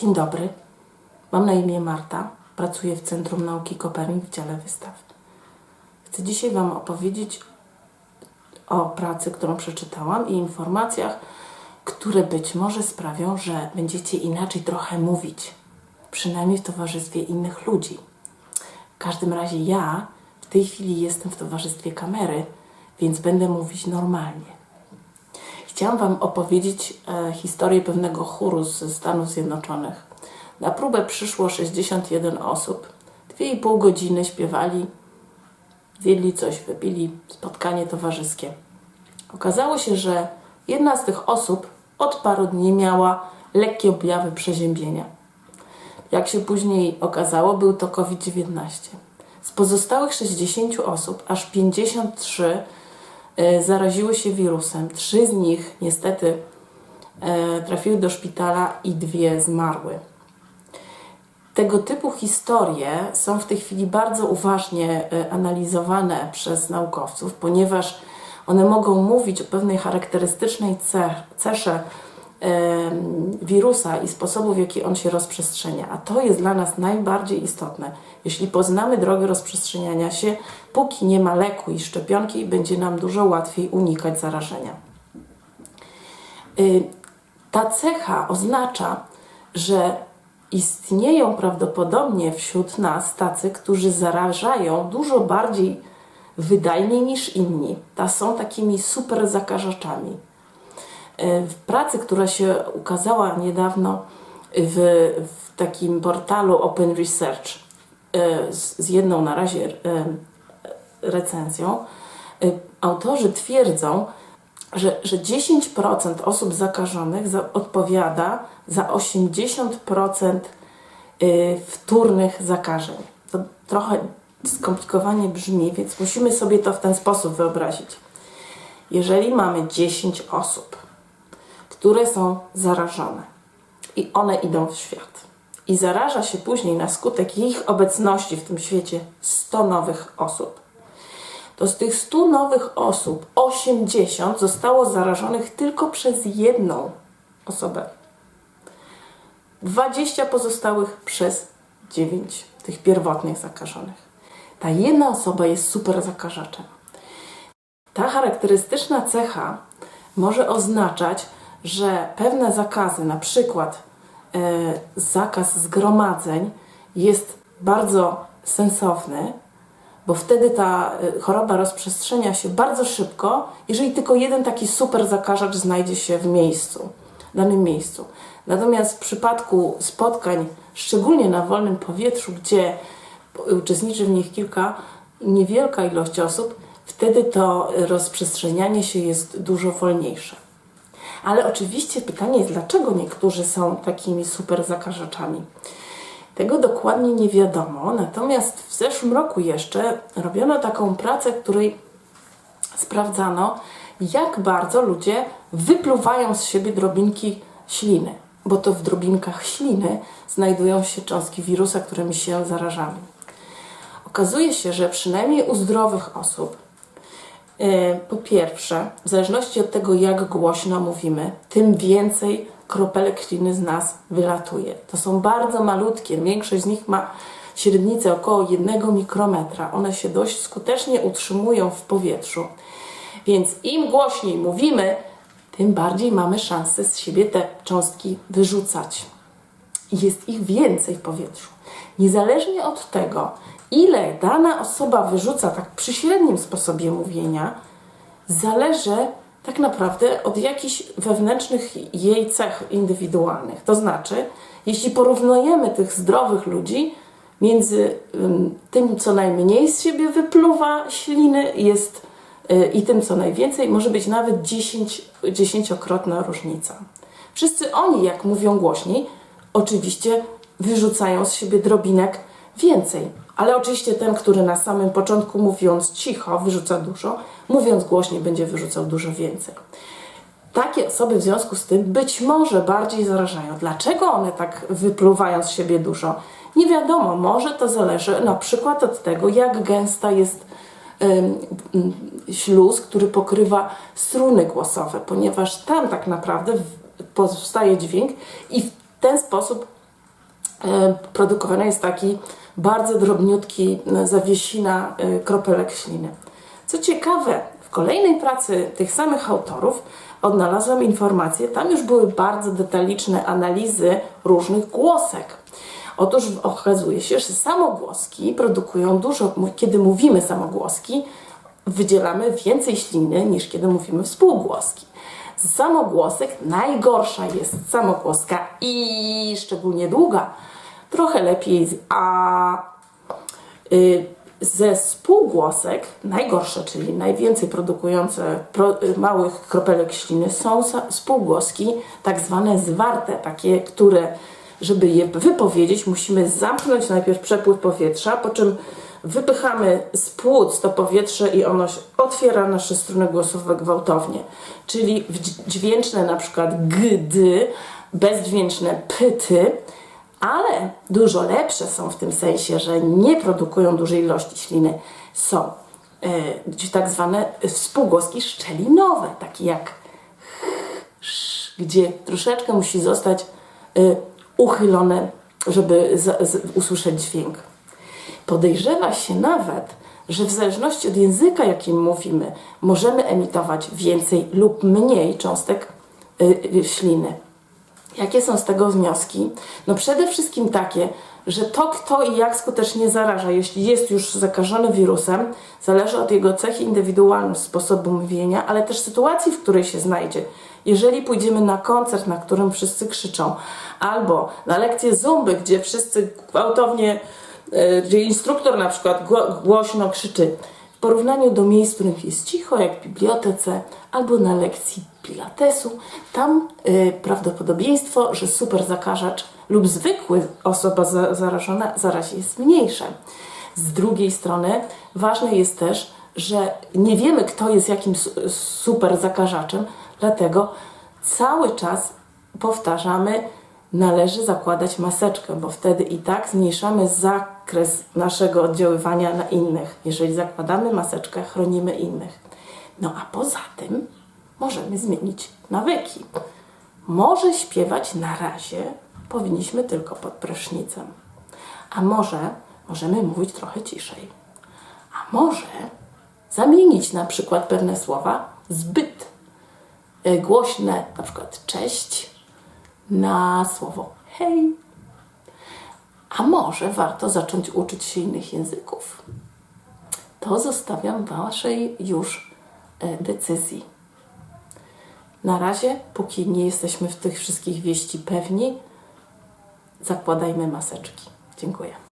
Dzień dobry. Mam na imię Marta. Pracuję w Centrum Nauki Kopernik w dziale wystaw. Chcę dzisiaj Wam opowiedzieć o pracy, którą przeczytałam i informacjach, które być może sprawią, że będziecie inaczej trochę mówić, przynajmniej w towarzystwie innych ludzi. W każdym razie ja w tej chwili jestem w towarzystwie kamery, więc będę mówić normalnie. Chciałam Wam opowiedzieć e, historię pewnego chóru ze Stanów Zjednoczonych. Na próbę przyszło 61 osób. Dwie i pół godziny śpiewali, zjedli coś, wypili, spotkanie towarzyskie. Okazało się, że jedna z tych osób od paru dni miała lekkie objawy przeziębienia. Jak się później okazało, był to COVID-19. Z pozostałych 60 osób, aż 53 e, zaraziły się wirusem. Trzy z nich niestety e, trafiły do szpitala i dwie zmarły. Tego typu historie są w tej chwili bardzo uważnie e, analizowane przez naukowców, ponieważ one mogą mówić o pewnej charakterystycznej ce- cesze wirusa i sposobu, w jaki on się rozprzestrzenia. A to jest dla nas najbardziej istotne. Jeśli poznamy drogę rozprzestrzeniania się, póki nie ma leku i szczepionki, będzie nam dużo łatwiej unikać zarażenia. Y, Ta cecha oznacza, że istnieją prawdopodobnie wśród nas tacy, którzy zarażają dużo bardziej wydajnie niż inni. Ta są takimi super zakażaczami. Y, W pracy, która się ukazała niedawno w, w takim portalu Open Research y, z, z jedną na razie y, recenzją, autorzy twierdzą, że, że 10% osób zakażonych za, odpowiada za 80% y, wtórnych zakażeń. To trochę skomplikowanie brzmi, więc musimy sobie to w ten sposób wyobrazić. Jeżeli mamy 10 osób, które są zarażone i one idą w świat i zaraża się później na skutek ich obecności w tym świecie 100 nowych osób, to z tych 100 nowych osób 80 zostało zarażonych tylko przez jedną osobę. 20 pozostałych przez 9 tych pierwotnych zakażonych. Ta jedna osoba jest super zakażaczem. Ta charakterystyczna cecha może oznaczać, że pewne zakazy, na przykład e, zakaz zgromadzeń, jest bardzo sensowny, bo wtedy ta y, choroba rozprzestrzenia się bardzo szybko, jeżeli tylko jeden taki super zakażacz znajdzie się w miejscu, w danym miejscu. Natomiast w przypadku spotkań, szczególnie na wolnym powietrzu, gdzie uczestniczy w nich kilka, niewielka ilość osób, wtedy to rozprzestrzenianie się jest dużo wolniejsze. Ale oczywiście pytanie jest, dlaczego niektórzy są takimi super zakażaczami? Tego dokładnie nie wiadomo, natomiast w zeszłym roku jeszcze robiono taką pracę, której sprawdzano, jak bardzo ludzie wypluwają z siebie drobinki śliny, bo to w drobinkach śliny znajdują się cząstki wirusa, którymi się zarażamy. Okazuje się, że przynajmniej u zdrowych osób Po pierwsze, w zależności od tego, jak głośno mówimy, tym więcej kropelek śliny z nas wylatuje. To są bardzo malutkie, większość z nich ma średnicę około 1 mikrometra. One się dość skutecznie utrzymują w powietrzu. Więc im głośniej mówimy, tym bardziej mamy szansę z siebie te cząstki wyrzucać jest ich więcej w powietrzu. Niezależnie od tego, ile dana osoba wyrzuca tak przy średnim sposobie mówienia, zależy tak naprawdę od jakichś wewnętrznych jej cech indywidualnych. To znaczy, jeśli porównujemy tych zdrowych ludzi między ym, tym, co najmniej z siebie wypluwa śliny, jest y, i tym, co najwięcej, może być nawet 10, dziesięciokrotna różnica. Wszyscy oni, jak mówią głośniej, oczywiście wyrzucają z siebie drobinek więcej. Ale oczywiście ten, który na samym początku mówiąc cicho wyrzuca dużo, mówiąc głośniej będzie wyrzucał dużo więcej. Takie osoby w związku z tym być może bardziej zarażają. Dlaczego one tak wypluwają z siebie dużo? Nie wiadomo, może to zależy na przykład od tego, jak gęsta jest śluz, który pokrywa struny głosowe, ponieważ tam tak naprawdę powstaje dźwięk i w ten sposób produkowany jest taki bardzo drobniutki e, zawiesina e, kropelek śliny. Co ciekawe, w kolejnej pracy tych samych autorów odnalazłam informacje, tam już były bardzo detaliczne analizy różnych głosek. Otóż okazuje się, że samogłoski produkują dużo, kiedy mówimy samogłoski, wydzielamy więcej śliny niż kiedy mówimy współgłoski. Samogłosek najgorsza jest samogłoska i szczególnie długa. Trochę lepiej a. Y, ze spółgłosek najgorsze, czyli najwięcej produkujące pro, y, małych kropelek śliny są spółgłoski tak zwane zwarte, takie, które żeby je wypowiedzieć musimy zamknąć najpierw przepływ powietrza, po czym wypychamy z płuc to powietrze i ono otwiera nasze struny głosowe gwałtownie. Czyli dźwięczne na przykład gdy, bezdźwięczne pyty, ale dużo lepsze są w tym sensie, że nie produkują dużej ilości śliny. Są e, tak zwane współgłoski szczelinowe, takie jak gdzie troszeczkę musi zostać y, uchylone, żeby z, z, usłyszeć dźwięk. Podejrzewa się nawet, że w zależności od języka, jakim mówimy, możemy emitować więcej lub mniej cząstek y, y, śliny. Jakie są z tego wnioski? No przede wszystkim takie, że to kto i jak skutecznie zaraża, jeśli jest już zakażony wirusem, zależy od jego cech indywidualnych, sposobu mówienia, ale też sytuacji, w której się znajdzie. Jeżeli pójdziemy na koncert, na którym wszyscy krzyczą, albo na lekcję zumby, gdzie wszyscy gwałtownie, gdzie instruktor na przykład gło- głośno krzyczy, w porównaniu do miejsc, w których jest cicho, jak w bibliotece albo na lekcji pilatesu, tam y, prawdopodobieństwo, że super zakażacz lub zwykły osoba za, zarażona zarazi jest mniejsze. Z drugiej strony ważne jest też, że nie wiemy, kto jest jakim su- super zakażaczem, dlatego cały czas powtarzamy, należy zakładać maseczkę, bo wtedy i tak zmniejszamy zakres naszego oddziaływania na innych. Jeżeli zakładamy maseczkę, chronimy innych. No a poza tym możemy zmienić nawyki. Może śpiewać na razie powinniśmy tylko pod prysznicem. A może możemy mówić trochę ciszej. A może zamienić na przykład pewne słowa zbyt e, głośne, na przykład cześć, na słowo hej. A może warto zacząć uczyć się innych języków? To zostawiam Waszej już e, decyzji. Na razie, póki nie jesteśmy w tych wszystkich wieści pewni, zakładajmy maseczki. Dziękuję.